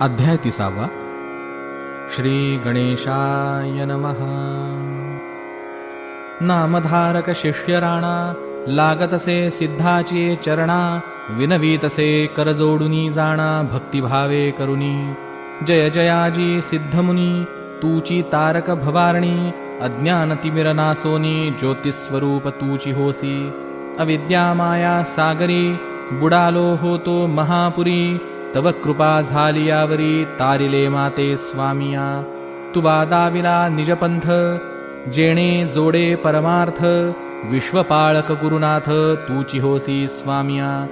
अध्याय तिसावा. श्री गणेशाय नमः. नामधारक शिष्य राणा लागतसे सिद्धाचे चरणा विनवीतसे करजोडुनी जाणा भक्तिभावे करुनी. जय जयाजी सिद्धमुनी तूची तारक भवारणी अज्ञान तिमिरनासोनी ज्योतिस्वरूप तूची होसी. अविद्या माया सागरी बुडालो होतो महापुरी तव कृपा झाली यावरी तारिले माते स्वामिया. तुवा दाविला निजपंथ जेणे जोडे परमार्थ विश्वपाळक गुरुनाथ तूची होसी स्वामिया.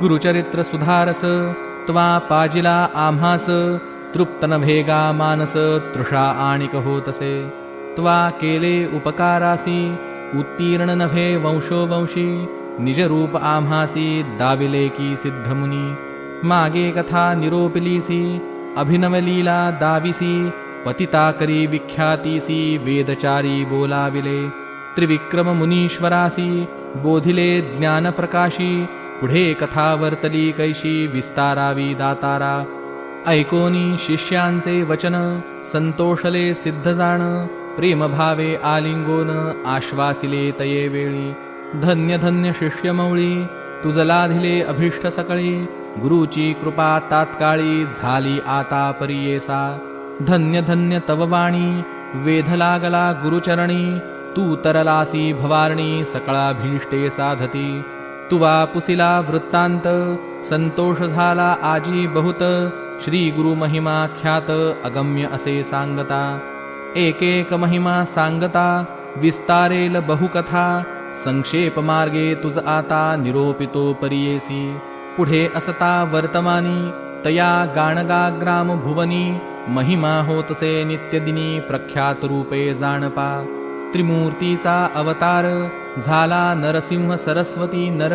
गुरुचरित्र सुधारस त्वा पाजिला आम्हास तृप्तन भेगा मानस तृषा आणिक होतसे. त्वा केले उपकारासी उत्तीर्ण नभे वंशोवंशी निजरूप आम्हासी दाविले की सिद्धमुनी. मागे कथा निरोपिलीसी अभिनवलीला दाविसी पतिताकरी विख्यातीसी वेदचारी बोलाविले त्रिविक्रम मुनीश्वरासी बोधिले ज्ञानप्रकाशी पुढे कथा वर्तली कैशी विस्तारावी दातारा। ऐकोनी शिष्यांचे वचन संतोषले सिद्ध जाण प्रेमभावे आलिंगोन आश्वासिले तये वेळी। धन्य धन्य शिष्यमौळी तुझलाधिले अभिष्ट सकळी गुरुची कृपा तात्काळी झाली आता परियेसा. धन्य धन्य तव वाणी वेध लागला गुरुचरणी तू तरलासी भवारणी सकळाभीष्टे साधती. तुवा पुसिला वृत्तांत संतोष झाला आजी बहुत श्री गुरु महिमा ख्यात अगम्य असे सांगता. एकेक महिमा सांगता विस्तारेल बहुकथा संक्षेप मार्गे तुझ आता निरोपितो परियेसी. पुढे असता वर्तमानी तया गाणगा ग्राम भुवनी महिमा होतसे नित्यदिनी प्रख्यात रूपे जाणपा. त्रिमूर्तीचा अवतार झाला नरसिंह सरस्वती नर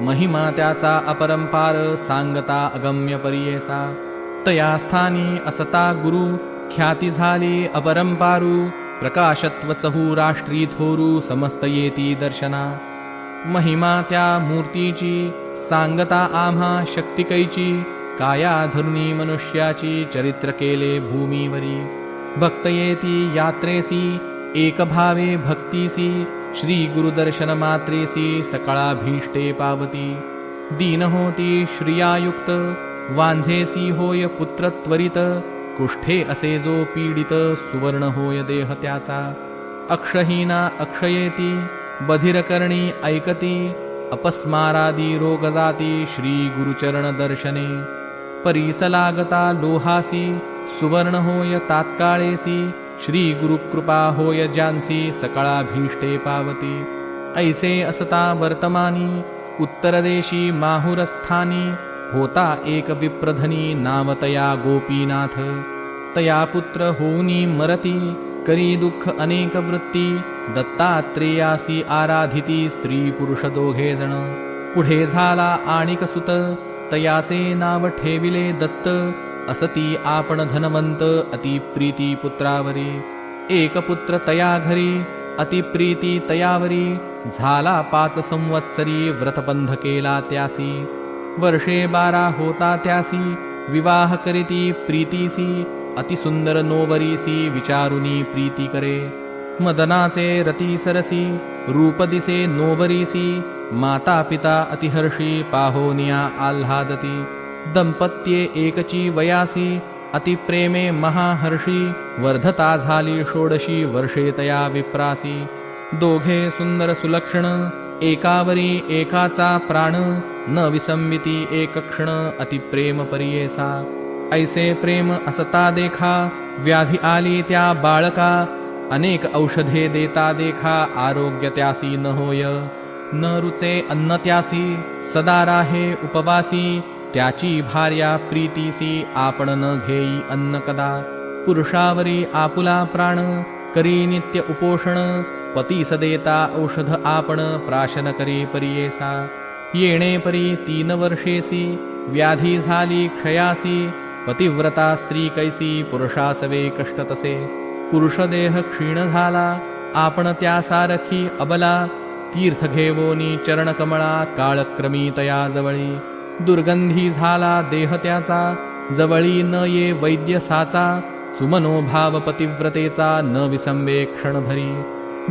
महिमा त्याचा अपरंपार सांगता अगम्य परियेसा तया स्थानी असता गुरु ख्याती झाली अपरंपारू प्रकाशत्व चहू राष्ट्री थोरू समस्त येती दर्शना. महिमा त्या मूर्तीची सांगता आम्हा शक्तिकैची काया धरुणी मनुष्याची चरित्र केले भूमीवरी. भक्त येती यात्रेसी एकभावे भक्तीसी श्री गुरुदर्शन मात्रेसी सकळा भीष्टे पावती. दीन होती श्रियायुक्त वांझेसी होय पुत्र त्वरित कुष्ठे असे जो पीडित सुवर्ण होय देह त्याचा. अक्षहीना अक्षयेती बधिरकर्णी ऐकती अपस्मारादी रोग जाती श्री गुरुचरण दर्शने परीसलागता लोहासी सुवर्ण होय तात्काळेसी श्री गुरुकृपा होय ज्यांसी सकळा भीष्टे पावती। ऐसे असता वर्तमानी उत्तरदेशी माहुरस्थानी होता एक विप्रधनी नामतया गोपीनाथ। तया पुत्र होऊनी मरती करी दुःख अनेक वृत्ती दत्तात्रेयासी आराधिती स्त्री पुरुष दोघे जण. पुढे झाला आणिक सुत तयाचे नाव ठेविले दत्त असती आपण धनवंत अतिप्रीती पुत्रावरी. एक पुत्र तया घरी अतिप्रीती तयावरी. झाला पाच संवत्सरी व्रतबंध केला त्यासी. वर्षे बारा होता त्यासी विवाह करीती प्रीतीसी अतिसुंदर नोवरीसी विचारुनी प्रीती करे. मदनाचे रती सरसी रूप दिसे नोवरीसी माता पिता अतिहर्षी पाहोनिया आल्हादती दंपत्ये एकची वयासी अतिप्रेमे महाहर्षी वर्धता झाली षोडशी वर्षे तया विप्रासी। दोघे सुंदर सुलक्षण एकावरी एकाचा प्राण न विसंविती एक क्षण अतिप्रेम परियेसा। ऐसे प्रेम असता देखा व्याधी आली त्या बाळका अनेक औषधे देता देखा आरोग्य त्यासी न होय. न रुचे अन्न त्यासी सदा राहे उपवासी त्याची भार्या प्रीतीसी आपण न घेई अन्न कदा. पुरुषावरी आपुला प्राण करी नित्य उपोषण पती सदेता औषध आपण प्राशन करी परियेसा. येणे परी तीन वर्षेसी व्याधी झाली क्षयासी पतिव्रता स्त्री कैसी पुरुषासवे कष्ट तसे. पुरुषदेह क्षीण झाला. आपण त्या सारखी अबला. तीर्थ घेवोनी चरणकमळा काळक्रमी तया जवळी. दुर्गंधी झाला देह त्याचा. जवळी न ये वैद्य साचा. सुमनोभाव पतिव्रतेचा न विसंबे क्षणभरी.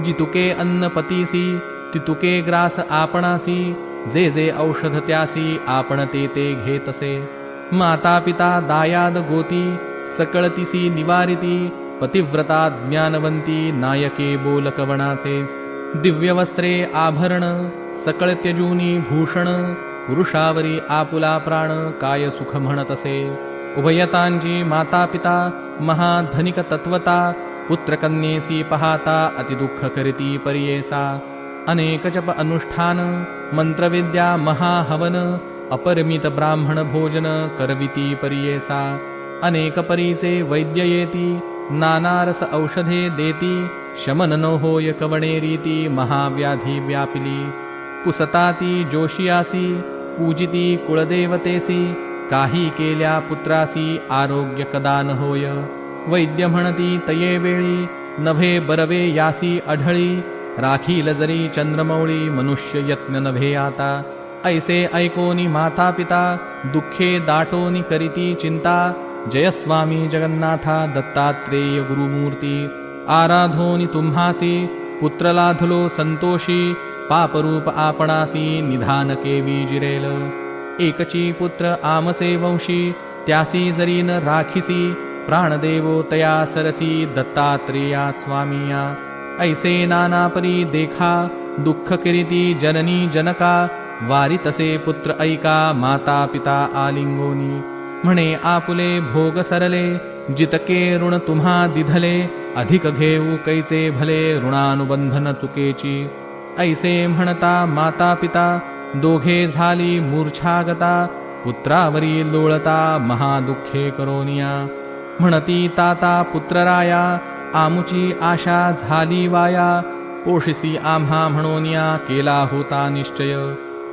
जितुके अन्न पतीसी तितुके ग्रास आपणासी. जे जे औषध त्यासी आपण ते ते घेतसे. माता पिता दायाद गोती सकळतिसी निवारिती. पतिव्रता ज्ञानवंती नायके बोलकवणाचे दिव्यवस्त्रे आभरण सकळ त्यजूनी भूषण पुरुषावरी आपुला प्राण काय सुख म्हणतसे उभयतांची माता पिता महाधनिक तत्वता पुत्रकन्येसी पहाता अतिदुःख करीती परियेसा अनेक जप अनुष्ठान मंत्रविद्या महाहवन अपरिमित ब्राह्मण भोजन करविती परियेसा अनेक परीचे वैद्य येती नानारस औषधे देती शमन न होय कवणे रीती महाव्याधी व्यापिली। पुसताती जोशियासी पूजिती कुळदेवतेसी काही केल्या पुत्रासी आरोग्य कदा न होय। वैद्य म्हणती तये वेळी नभे बरवे यासी चंद्रमौळी मनुष्य यत्न नभे आता। ऐसे ऐकोनी माता पिता दुःखे दाटोनी करीती चिंता जयस्वामी जगन्नाथा दत्तात्रेय गुरुमूर्ती आराधोनि तुम्हासी पुत्रलाधलो संतोषी पापरूप आपणासी निधान केवी जिरेल एकची पुत्र आमचे वंशी त्यासी जरी न राखिसी प्राणदेवो तया सरसी दत्तात्रेया स्वामीया। ऐसे नानापरी देखा दुःख किरीती जननी जनका वारी तसे पुत्र ऐका माता पिता आलिंगोनी। म्हणे आपुले भोग सरले जितके ऋण तुम्हा दिधले अधिक घेऊ कैचे भले ऋणानुबंधन चुकेची. ऐसे म्हणता माता पिता दोघे झाली मूर्छागता पुत्रावरी लोळता महादुःखे करोनिया. म्हणती ताता पुत्रराया आमुची आशा झाली वाया पोषिसी आम्हा म्हणोनिया केला होता निश्चय.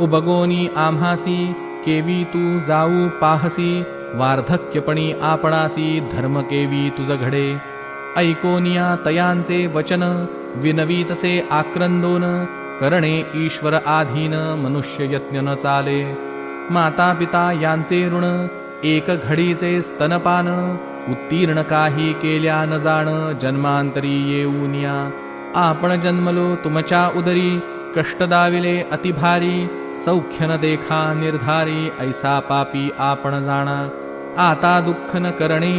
उबगोनी आम्हासी केवी तू जाऊ पाहसी वार्धक्यपणी आपणासी धर्म केवी तुझ घडे ऐकोनिया तयांचे वचन विनवीतसे आक्रंदोन करणे ईश्वर आधीन मनुष्य यत्न न चाले. माता पिता यांचे ऋण एक घडीचे स्तनपान उत्तीर्ण काही केल्या न जाण जन्मांतरी येऊनिया. आपण जन्मलो तुमच्या उदरी कष्ट दाविले अतिभारी सौख्य न देखा निर्धारी ऐसा पापी आपण जाणा. आता दुःख न करणे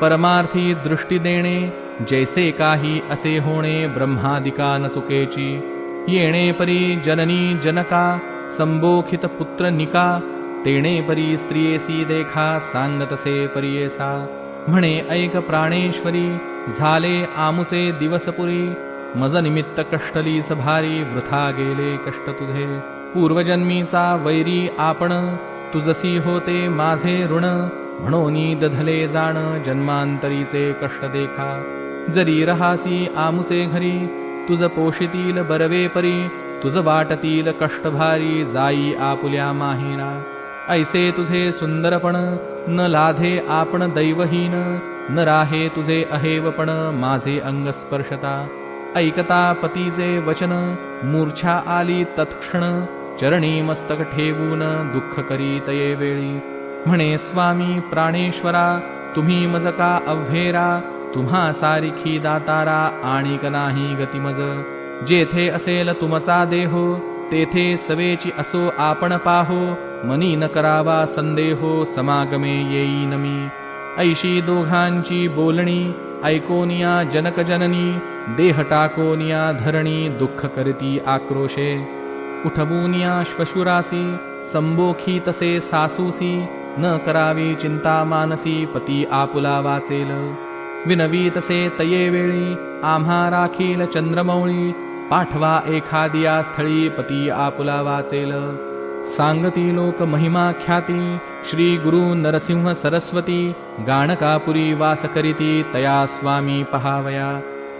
परमार्थी दृष्टी देणे जैसे काही असे होणे ब्रह्मादिका न चुकेची. येणे परी जननी जनका संबोखित पुत्र निका तेणे परी स्त्रियेसी देखा सांगतसे परियेसा म्हणे ऐक प्राणेश्वरी झाले आमुसे दिवसपुरी मज निमित्त कष्टली भारी वृथा गेले कष्ट तुझे. पूर्वजन्मीचा वैरी आपण तुझसी होते माझे ऋण म्हणोनी दधले जाण जन्मांतरीचे कष्ट देखा. जरी रहासी आमुचे घरी तुझ पोषितील बरवे परी तुझ वाटतील कष्टभारी जाई आपुल्या माहिरा ऐसे तुझे सुंदरपण न लाधे आपण दैवहीन न राहे तुझे अहेवपण माझे अंग स्पर्शता ऐकता पतीचे वचन मूर्छा आली तत्क्षण चरणी मस्तक ठेवून दुःख करीत ये वेळी. म्हणे स्वामी प्राणेश्वरा तुम्ही मज का अव्हेरा तुम्हा सारिखी दातारा आणिक नाही गतिमज. जेथे असेल तुमचा देहो तेथे सवेची असो आपण पाहो मनी न करावा संदेहो समागमे येईन मी. ऐशी दोघांची बोलणी ऐकोनिया जनक जननी देह टाकोनिया धरणी दुःख करती आक्रोशे. उठवूनिया श्वशुरासी संबोखी तसे सासूसी न करावी चिंता मानसी पती आपुला वाचेल। विनवी तसे तये वेळी आम्हा राखील चंद्रमौळी पाठवा एखादिया स्थळी पती आपुला वाचेल। सांगती लोक महिमा ख्याती श्री गुरु नरसिंह सरस्वती गाणकापुरी वास करीती तया स्वामी पहावया।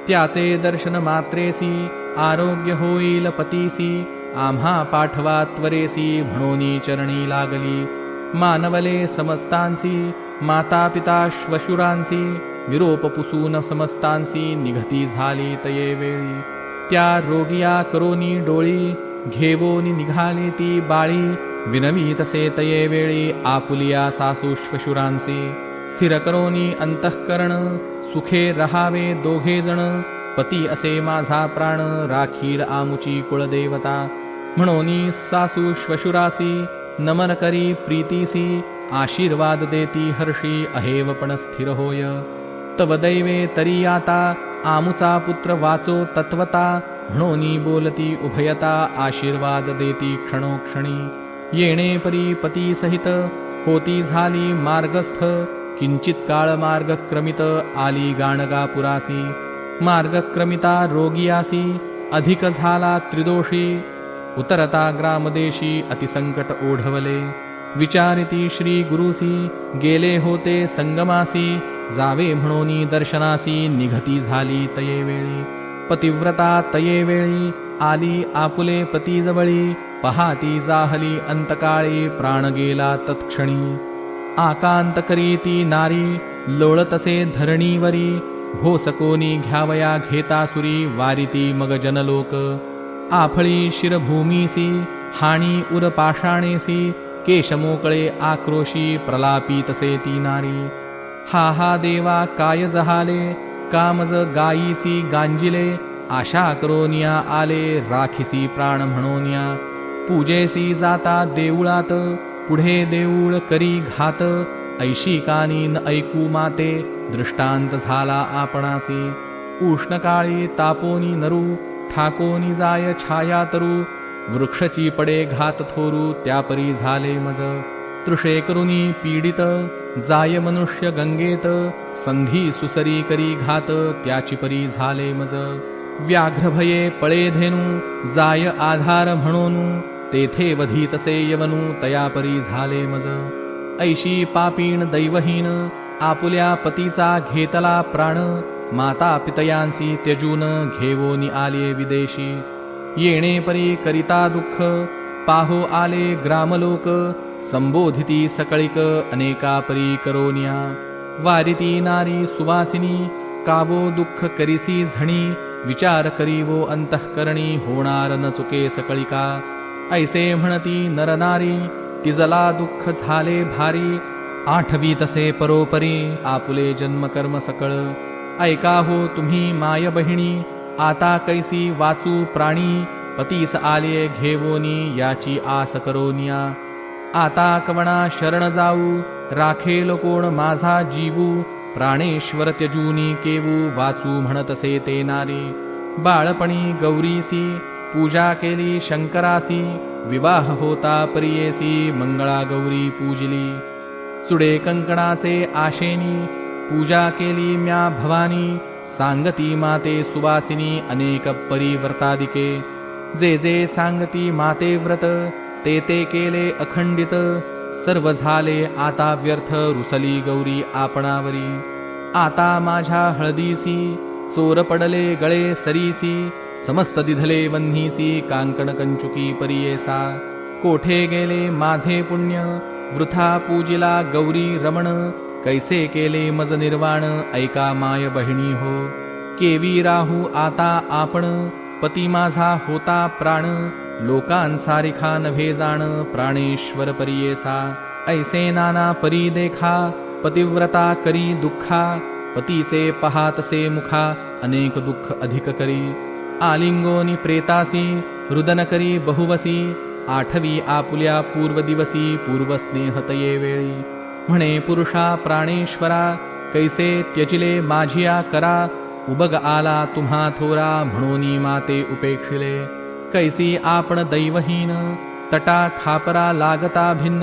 त्याचे दर्शन मात्रेसी आरोग्य होईल पतीसी। आम्हा पाठवा त्वरेसी म्हणोनी चरणी लागली. मानवले समस्तांसी माता पिता श्वशुरांसी निरोप पुसून समस्तांसी निघती झाली तये वेळी. त्या रोगिया करोनी डोळी घेवोनी निघाली ती बाळी विनवी तसे तये वेळी आपुलिया सासू श्वशुरांसी. स्थिर करोनी अंतःकरण सुखे रहावे दोघे जण पती असे माझा प्राण राखील आमुची कुळदेवता. म्हणोनी सासू श्वशुरासी नमन करी प्रीतीसी आशीर्वाद देती हर्षी अहेव पण स्थिर होय. तव दैवे तरी आता आमुचा पुत्र वाचो तत्वता म्हणोनी बोलती उभयता आशीर्वाद देती क्षणोक्षणी. येणे परी पती सहित होती झाली मार्गस्थ किंचित काळ मार्गक्रमित आली गाणगापुरासी मार्गक्रमिता रोगियासी अधिक झाला त्रिदोषी उतरता ग्रामदेशी अतिसंकट ओढवले. विचारिती श्री गुरुसी गेले होते संगमासी जावे म्हणोनी दर्शनासी निघती झाली तये वेळी. पतिव्रता तये वेळी आली आपुले पतीजवळी पहाती जाहली अंतकाळी प्राण गेला तत्क्षणी. आकांत करीती नारी लोळतसे धरणीवरी भोसकोनी घ्यावया घेतासुरी वारिती मग जनलोक. आफळी शिरभूमीसी हाणी उरपाषाणेसी केशमोकळे केश मोकळे आक्रोशी ती नारी. हा हा देवा काय जहाले कामज गायीसी गांजिले आशा करोनिया आले राखीसी प्राण म्हणोनिया. पूजेसी जाता देऊळात पुढे देऊळ करी घात ऐशी कानी न ऐकू माते दृष्टांत झाला आपणासी. उष्णकाळी तापोनी नरू ठाकोनी जाय छाया तरू वृक्षची पडे घात थोरू त्यापरी झाले मज. तृषे करुनी पीडित जाय मनुष्य गंगेत संधी सुसरी करी घात त्याची परी झाले मज. व्याघ्रभये पळे धेनू जाय आधार म्हणून तेथे वधीतसे यवनू तयापरी झाले मज. ऐशी पापीण दैवहीन आपुल्या पतीचा घेतला प्राण माता पितयांसी त्यजून घेवोनी आले विदेशी। येणे परी करिता दुःख पाहो आले ग्रामलोक संबोधिती सकळिक अनेका परी करोनिया। वारिती नारी सुवासिनी कावो दुःख करिसी झणी विचार करीवो अंतःकरणी होणार न चुके सकळिका। ऐसे म्हणती नरनारी तिजला दुःख झाले भारी आठवी तसे परोपरी आपुले जन्मकर्म सकळ। ऐका हो तुम्ही माय बहिणी आता कैसी वाचू प्राणी पतीस आले घेवोनी याची आस करोनिया. आता कवणा शरण जाऊ राखेल कोण माझा जीवू प्राणेश्वर त्यजूनी केवू वाचू म्हणतसे ते नारी. बाळपणी गौरीसी पूजा केली शंकरासी विवाह होता प्रियेसी मंगळा गौरी पूजली. चुडे कंकणाचे आशेनी पूजा केली म्या भवानी सांगती माते सुवासिनी अनेक परिव्रतादिके. जे जे सांगती माते व्रत ते ते केले अखंडित. सर्व झाले आता व्यर्थ रुसली गौरी आपणावरी. आता माझ्या हळदीसी चोर पडले गळे सरीसी. समस्त दिधले वन्हीसी कांकण कंचुकी परियेसा. कोठे गेले माझे पुण्य वृथा पूजिला गौरी रमण. कैसे केले मज निर्वाण? ऐका माय बहिणी हो। केवी राहू आता आपण? पती माझा होता प्राण। लोकांसारिखा नभे जाण प्राणेश्वर परियेसा। ऐसे नाना परी देखा पतिव्रता करी दुःखा। पतीचे पहातसे मुखा अनेक दुःख अधिक करी। आलिंगोनी प्रेतासी रुदन करी बहुवसी। आठवी आपुल्या पूर्व दिवसी पूर्वस्नेहतये वेळी। म्हणे पुरुषा प्राणेश्वरा कैसे त्यजिले माझिया करा उबग आला तुम्हा थोरा म्हणोनी माते उपेक्षिले. कैसी आपण दैवहीन तटा खापरा लागता भिन्न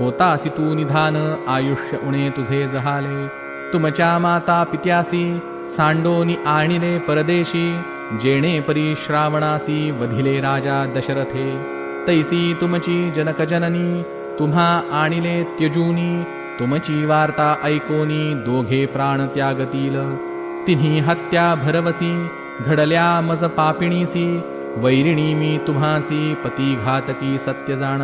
होतासी तू निधान आयुष्य उणे तुझे जहाले. तुमच्या माता पित्यासी सांडोनी आणिले परदेशी जेणे परी श्रावणासी वधिले राजा दशरथे. तैसी तुमची जनकजननी तुम्हा आणिले त्यजूनी तुमची वार्ता ऐकोनी दोघे प्राण त्यागतील. तिन्ही हत्या भरवसी घडल्या मज पापिणीसी वैरिणी मी तुम्हासी पती घातकी सत्य जाण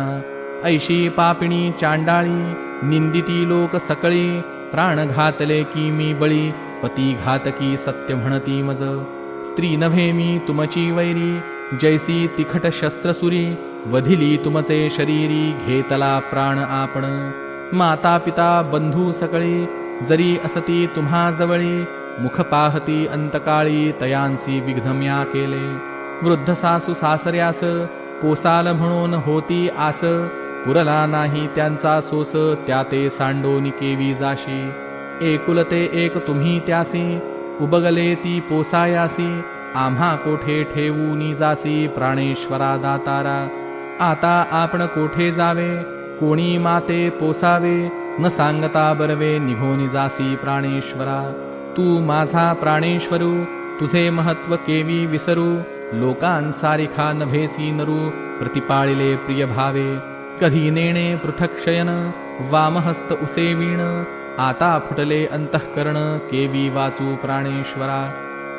ऐशी पापिणी चांडाळी निंदिती लोक सकळी प्राण घातले की मी बळी पती घातकी सत्य म्हणती मज. स्त्री नव्हे मी तुमची वैरी जैसी तिखट शस्त्रसुरी वधिली तुमचे शरीरी घेतला प्राण आपण. माता पिता बंधू सकळी जरी असती तुम्हा जवळी मुख पाहती अंतकाळी तयांसी विघ्नम्या केले. वृद्ध सासू सासऱ्यास पोसाल म्हणून होती आस पुरला नाही त्यांचा सोस त्या ते सांडोनी केवी जाशी. एकुलते एक तुम्ही त्यासी उबगले ती पोसायासी आम्हा कोठे ठेवूनी जासी प्राणेश्वरा दातारा. आता आपण कोठे जावे? कोणी माते पोसावे? न सांगता बरवे निघोनी जासी प्राणेश्वरा. तू माझा प्राणेश्वरू तुझे महत्त्व केवी विसरू? लोकांसारिखा नभेसी नरू प्रतिपाळिले प्रिय भावे. कधी नेणे पृथक्षयन शयन वामहस्त उसेवीण आता फुटले अंतःकरण केवी वाचू प्राणेश्वरा.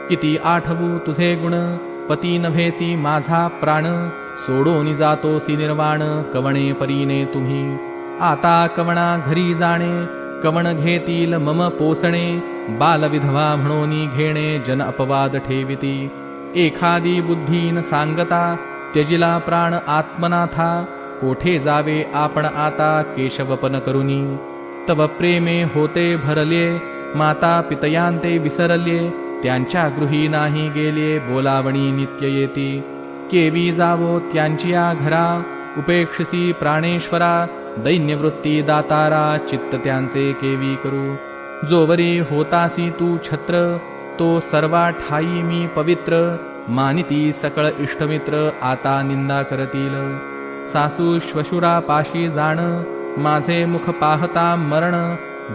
किती आठवू तुझे गुण पती नभेसी माझा प्राण? सोडून जातो सी निर्वाण कवणे परीने तुम्ही. आता कवणा घरी जाणे कवण घेतील मम पोसणे. बालविधवा म्हणून घेणे जन अपवाद ठेविती. एखादी बुद्धीन सांगता त्यजिला प्राण आत्मनाथा. कोठे जावे आपण आता केशवपन करुनी. तव प्रेमे होते भरले माता पितयांते विसरले. त्यांच्या गृही नाही गेले बोलावणी नित्य येती. केवी जावो त्यांची या घरा उपेक्षसी प्राणेश्वरा दैन्यवृत्ती दातारा चित्त त्यांचे केवी करू. जोवरी होतासी तू छत्र तो सर्वा ठाई मी पवित्र मानिती सकळ इष्टमित्र आता निंदा करतील. सासू श्वशुरा पाशी जाण माझे मुख पाहता मरण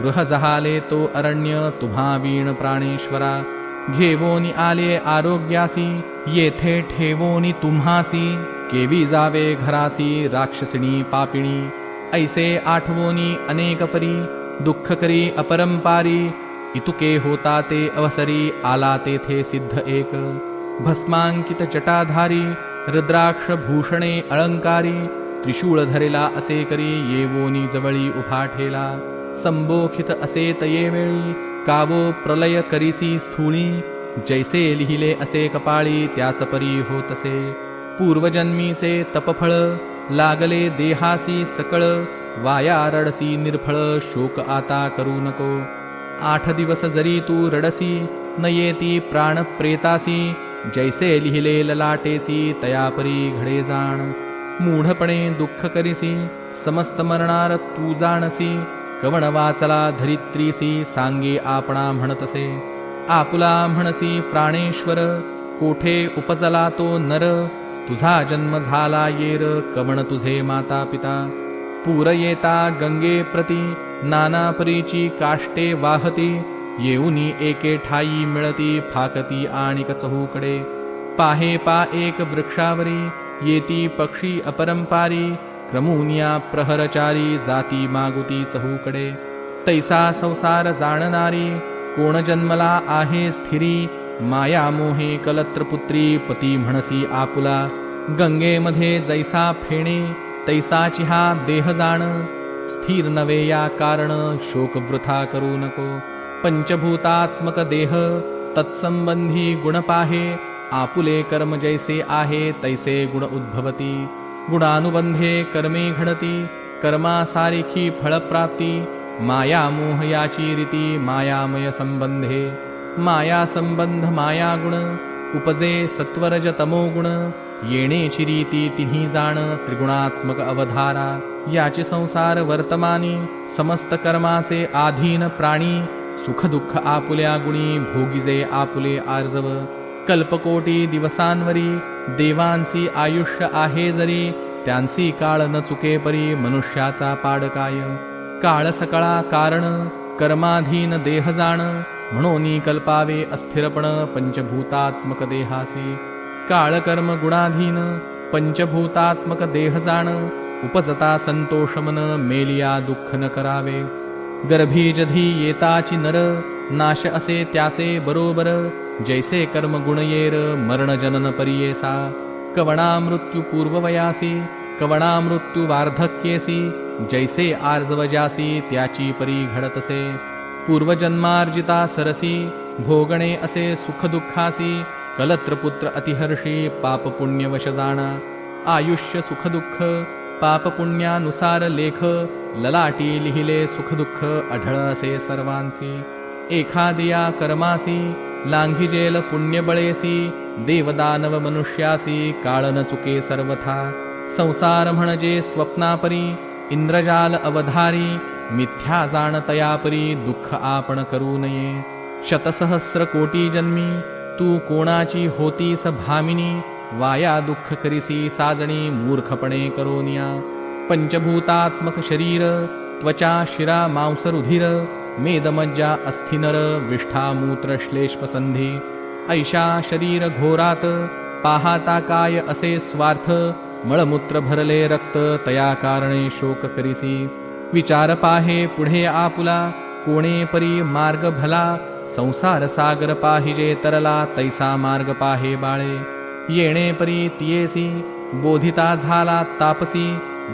गृह जहाले तो अरण्य तुम्हा वीण प्राणेश्वरा. घेवोनी आले आरोग्यासी येथे ठेवोनी तुम्हासी केवी जावे घरासी राक्षसिणी पापिणी ऐसे आठवोनी अनेक परी दुःख करी अपरंपारी इतुके होता ते अवसरी आला तेथे सिद्ध एक भस्मांकित जटाधारी रुद्राक्ष भूषणे अलंकारी त्रिशूळ धरेला असे करी येवोनी जवळी उभा ठेला संबोखित असे तये वेळी कावो प्रलय करीसी स्थूळी जैसे लिहिले असे कपाळी त्याच परी होतसे. पूर्वजन्मीचे तपफळ लागले देहासी सकळ वाया रडसी निर्फळ शोक आता करू नको. आठ दिवस जरी तू रडसी न येती प्राण प्रेतासी जैसे लिहिले ललाटेसी तयापरी घडे जाण. मूढपणे दुःख करीसी समस्त मरणार तू जाणसी कवण वाचला धरित्रीसी सांगे आपणा म्हणतसे. आपुला म्हणसी प्राणेश्वर कोठे उपजला तो नर? तुझा जन्म झाला येर कवण तुझे माता पिता पूर येता गंगे प्रती नाना परीची काष्टे वाहती. येऊनी एके ठाई मिळती फाकती आणि चहूकडे. पाहे पा एक वृक्षावरी येती पक्षी अपरंपारी. क्रमुनिया प्रहरचारी जाती मागुती चहूकडे. तैसा संसार जाणणारी कोण जन्मला आहे स्थिरी माया मोहे कलत्रपुत्री पती म्हणसी आपुला. गंगेमध्ये जैसा फेणे तैसाची हा देह जाण. स्थिर नवे या कारण शोक वृथा करू नको. पंचभूतात्मक देह तत्संबंधी गुण पाहे. आपुले कर्म जैसे आहे तैसे गुण उद्भवती. गुणानुबंधे कर्मे घडती कर्मासारिखी फळप्राप्ती मायामोह याची रीती मायामय संबंधे माया संबंध माया गुण उपजे सत्वरज तमोगुण येणेची रीती तिन्ही जाण त्रिगुणात्मक अवधारा। याचे संसार वर्तमानी समस्त कर्माचे आधीन प्राणी सुख दुःख आपुल्या गुणी भोगिजे आपुले आर्जव। कल्पकोटी दिवसांवरी देवांची आयुष्य आहे जरी त्यांची काळ न चुके परी मनुष्याचा पाडकाय काळ सकळा कारण कर्माधीन देह जाण म्हणून कल्पावे अस्थिरपण पंचभूतात्मक देहासे काळ कर्म गुणाधीन पंचभूतात्मक देह जाण उपजता संतोषमन मेलिया दुःख न करावे. गर्भी जधी येताची नर नाश असे त्याचे बरोबर जैसे कर्म गुणयेर मरण जनन परियेसा कवणा मृत्यू पूर्ववयासी कवणा मृत्यू वार्धक्येसी जैसे आर्जवजासी त्याची परी घडतसे। पूर्वजन्मार्जिता सरसी भोगणे असे सुख दुःखासी कलत्रपुत्र अतिहर्षी पापपुण्यवश जाणा आयुष्य सुखदुःख पापपुण्यानुसार लेख ललाटी लिहिले सुखदुःख आढळ असे सर्वांसी। एखादिया कर्मासी लांघिजेल पुण्यबळेसी देवदानव मनुष्यासी काळ न चुके सर्वथा। संसार म्हणजे स्वप्नापरी इंद्रजाल अवधारी मिथ्या जाणतयापरी दुःख आपण करू नये। शतसहस्र कोटी जन्मी तू कोणाची होतीस भामिनी वाया दुःख करिसी साजणी मूर्खपणे करोनिया पंचभूतात्मक शरीर त्वचा शिरा मांसरुधिर मेदमज्जा अस्थिनर विष्ठा मूत्रश्लेष्मसंधी ऐशा शरीर घोरात पाहाता काय असे स्वार्थ मळमूत्र भरले रक्त तया कारणे शोक करिसी विचार पाहे पुढे आपुला कोणे परी मार्ग भला संसार सागर पाहिजे तरला तैसा मार्ग पाहे बाळे। येणे परी तियेसी बोधिता झाला तापसी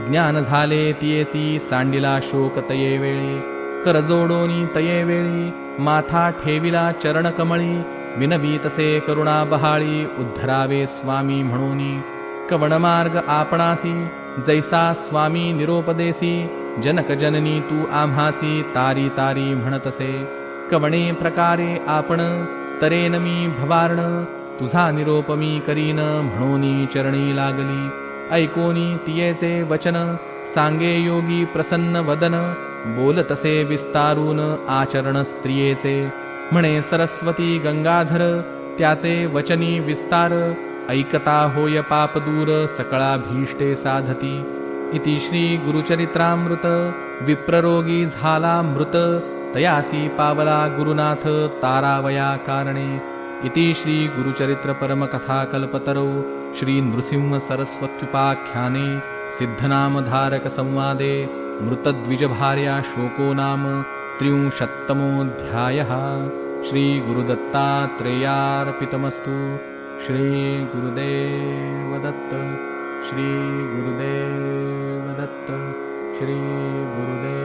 ज्ञान झाले तियेसी सांडिला शोक तये वेळी। करजोडोनी तये वेळी माथा ठेविला चरण कमळी विनवी तसे करुणा बहाळी उद्धरावे स्वामी म्हणूनी. कवणमार्ग आपणासी जैसा स्वामी निरोपदेसी जनक जननी तू आम्हासी तारी तारी म्हणतसे. कवणे प्रकारे आपण तरेन मी भवार्ण तुझा निरोप मी करीन म्हणूनी चरणी लागली. ऐकोनी तियेचे वचन सांगे योगी प्रसन्न वदन बोलतसे विस्तारून आचरण स्त्रियेचे. म्हणे सरस्वती गंगाधर त्याचे वचनी विस्तार ऐकता होय पाप दूर सकळा भीष्टे साधती. इति श्री गुरुचरित्रामृत विप्ररोगी झाला मृत तयासी पावला गुरुनाथ तारावया कारणे. इति श्री गुरुचरित्र परमकथा कल्पतरौ श्री नृसिंह सरस्वत्युपाख्याने सिद्धनामधारक संवादे. मृतद्विजभार्या शोको नाम त्रिंशत्तमोऽध्यायः श्रीगुरुदत्तात्रेयार्पितमस्तु। श्रीगुरुदेवदत्त। श्रीगुरुदेवदत्त। श्रीगुरुदेव